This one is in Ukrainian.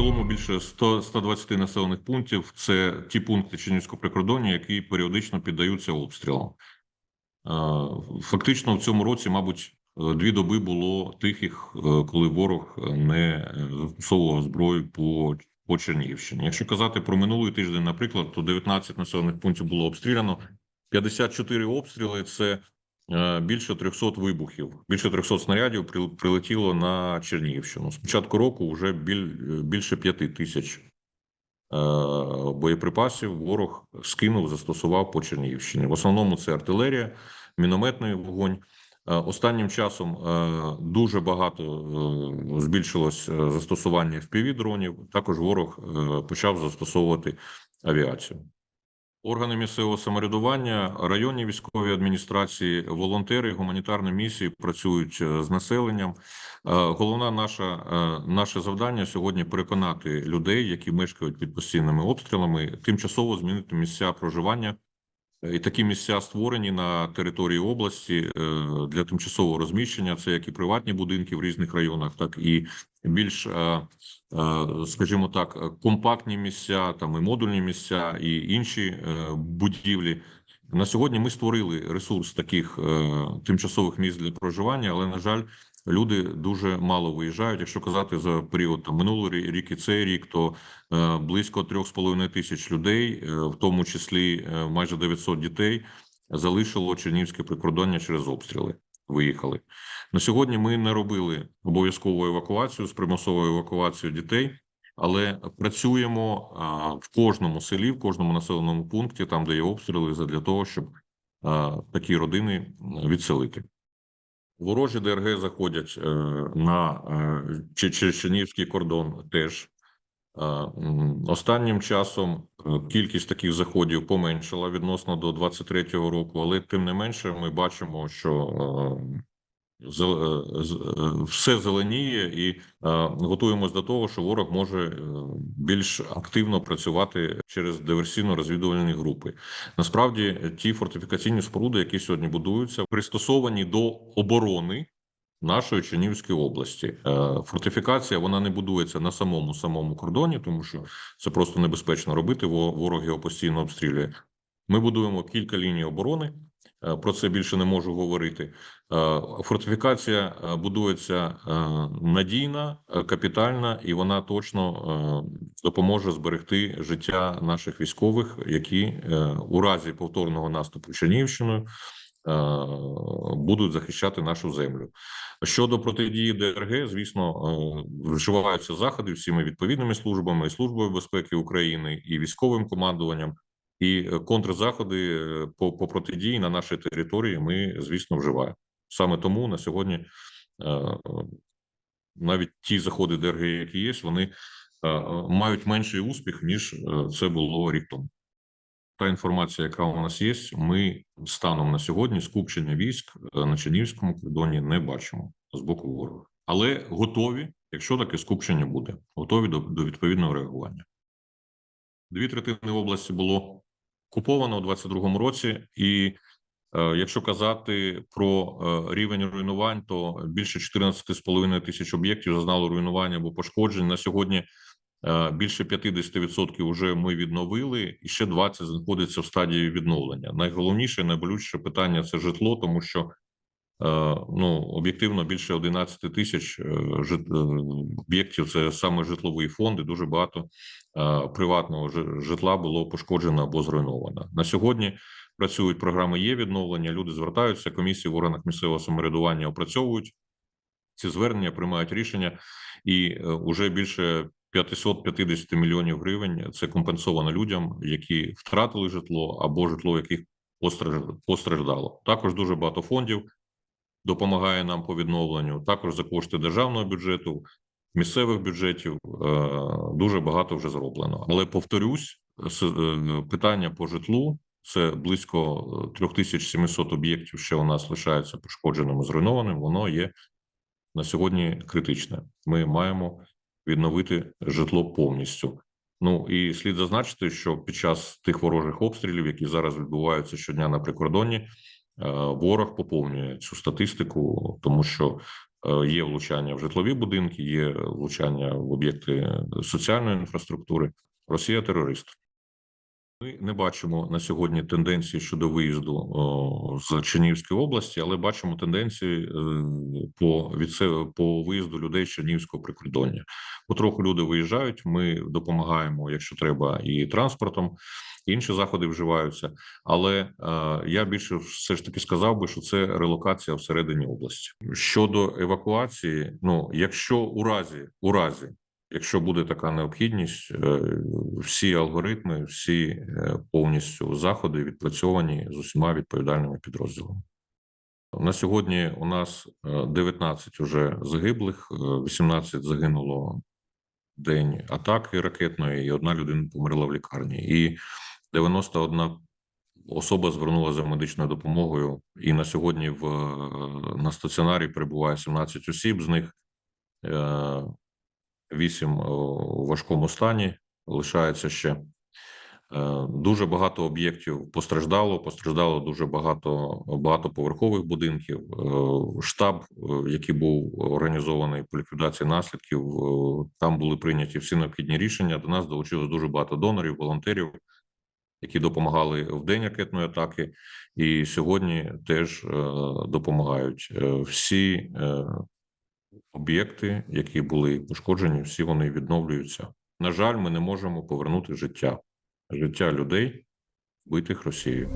цілому більше 100, 120 населених пунктів. Це ті пункти Чернівського прикордоння, які періодично піддаються обстрілам. Е, Фактично в цьому році, мабуть, дві доби було тихих, е, коли ворог не е, застосовував зброю по, по Чернігівщині. Якщо казати про минулий тиждень, наприклад, то 19 населених пунктів було обстріляно, 54 обстріли це більше 300 вибухів, більше 300 снарядів прилетіло на Чернігівщину. З початку року вже біль, більше 5 тисяч е, боєприпасів ворог скинув, застосував по Чернігівщині. В основному це артилерія, мінометний вогонь. Е, Останнім часом е, дуже багато е, збільшилось е, застосування FPV-дронів. Також ворог е, почав застосовувати авіацію. Органи місцевого самоврядування, районні військові адміністрації, волонтери, гуманітарні місії працюють е, з населенням. Головне Головна наша е, наше завдання сьогодні переконати людей, які мешкають під постійними обстрілами, тимчасово змінити місця проживання. Е, І такі місця створені на території області е, для тимчасового розміщення. Це як і приватні будинки в різних районах, так і більш, е, скажімо так, компактні місця, там і модульні місця, і інші будівлі. На сьогодні ми створили ресурс таких тимчасових місць для проживання, але на жаль, люди дуже мало виїжджають. Якщо казати за період там, минулий рік і цей рік, то е, близько 3,5 тисяч людей, е, в тому числі е, майже 900 дітей, залишило Чернігівське прикордоння через обстріли. Виїхали на сьогодні. Ми не робили обов'язкову евакуацію з примусовою евакуацією дітей, але працюємо в кожному селі, в кожному населеному пункті, там де є обстріли, для того, щоб такі родини відселити. Ворожі ДРГ заходять е, на е, Че- Че- Чернігівський кордон теж. Е, Останнім часом кількість таких заходів поменшила відносно до 23-го року, але тим не менше ми бачимо, що все зеленіє і е, готуємось до того, що ворог може е, більш активно працювати через диверсійно-розвідувальні групи. Насправді, ті фортифікаційні споруди, які сьогодні будуються, пристосовані до оборони нашої Чернігівської області. Е, Фортифікація вона не будується на самому самому кордоні, тому що це просто небезпечно робити. Ворог його постійно обстрілює. Ми будуємо кілька ліній оборони. Е, Про це більше не можу говорити. Е, Фортифікація е, будується надійна, капітальна, і вона точно допоможе зберегти життя наших військових, які у разі повторного наступу Чернігівщиною е, будуть захищати нашу землю. Щодо протидії ДРГ, звісно, вживаються заходи всіми відповідними службами, і службою безпеки України і військовим командуванням. І е, контрзаходи е, по, по протидії на нашій території ми, звісно, вживаємо. Саме тому на сьогодні е, навіть ті заходи ДРГ, які є, вони мають менший успіх ніж це було рік тому. Та інформація, яка у нас є, ми станом на сьогодні скупчення військ на Чернігівському кордоні не бачимо з боку ворога, але готові, якщо таке скупчення буде, готові до, до відповідного реагування. Дві третини області було окуповано у 22-му році, і е, якщо казати про е, рівень руйнувань, то більше 14,5 тисяч об'єктів зазнало руйнування або пошкоджень. На сьогодні е, більше 50% вже ми відновили, і ще 20 знаходиться в стадії відновлення. Найголовніше, найболючіше питання це житло, тому що ну об'єктивно більше 11 тисяч е, е, об'єктів. Це саме житловий фонд, і дуже багато е, приватного житла було пошкоджено або зруйновано. На сьогодні працюють програми є відновлення. Люди звертаються. Комісії в органах місцевого самоврядування опрацьовують ці звернення, приймають рішення, і е, уже більше 550 мільйонів гривень це компенсовано людям, які втратили житло або житло, яких постраждало. Також дуже багато фондів допомагає нам по відновленню. Також за кошти державного бюджету, місцевих бюджетів е, дуже багато вже зроблено. Але повторюсь, е, питання по житлу. Це близько е, 3700 об'єктів, що у нас лишаються пошкодженим зруйнованим. Воно є на сьогодні критичне. Ми маємо відновити житло повністю. Ну і слід зазначити, що під час тих ворожих обстрілів, які зараз відбуваються щодня на прикордонні, е, ворог поповнює цю статистику, тому що Е, Є влучання в житлові будинки, є влучання в об'єкти соціальної інфраструктури. Росія терорист. Ми не бачимо на сьогодні тенденції щодо виїзду о, з Чернігівської області, але бачимо тенденції е, по від се- по виїзду людей з Чернігівського прикордоння. Потроху люди виїжджають. Ми допомагаємо, якщо треба, і транспортом. Інші заходи вживаються, але е, я більше все ж таки сказав би, що це релокація всередині області. Щодо евакуації, ну якщо у разі у разі Якщо буде така необхідність, е, всі алгоритми, всі е, повністю заходи відпрацьовані з усіма відповідальними підрозділами. На сьогодні у нас е, 19 уже загиблих, е, 18 загинуло день атаки ракетної, і одна людина померла в лікарні. І 91 особа звернулася за медичною допомогою. І на сьогодні в е, на стаціонарі перебуває 17 осіб, з них е, вісім е, у важкому стані. Лишається ще Е, дуже багато об'єктів постраждало. Постраждало дуже багато багатоповерхових будинків. Е, Штаб, який був організований по ліквідації наслідків, там були прийняті всі необхідні рішення. До нас долучилось дуже багато донорів, волонтерів, які допомагали в день ракетної атаки, і сьогодні теж допомагають. Всі об'єкти, які були пошкоджені, всі вони відновлюються. На жаль, ми не можемо повернути життя, життя людей, вбитих Росією.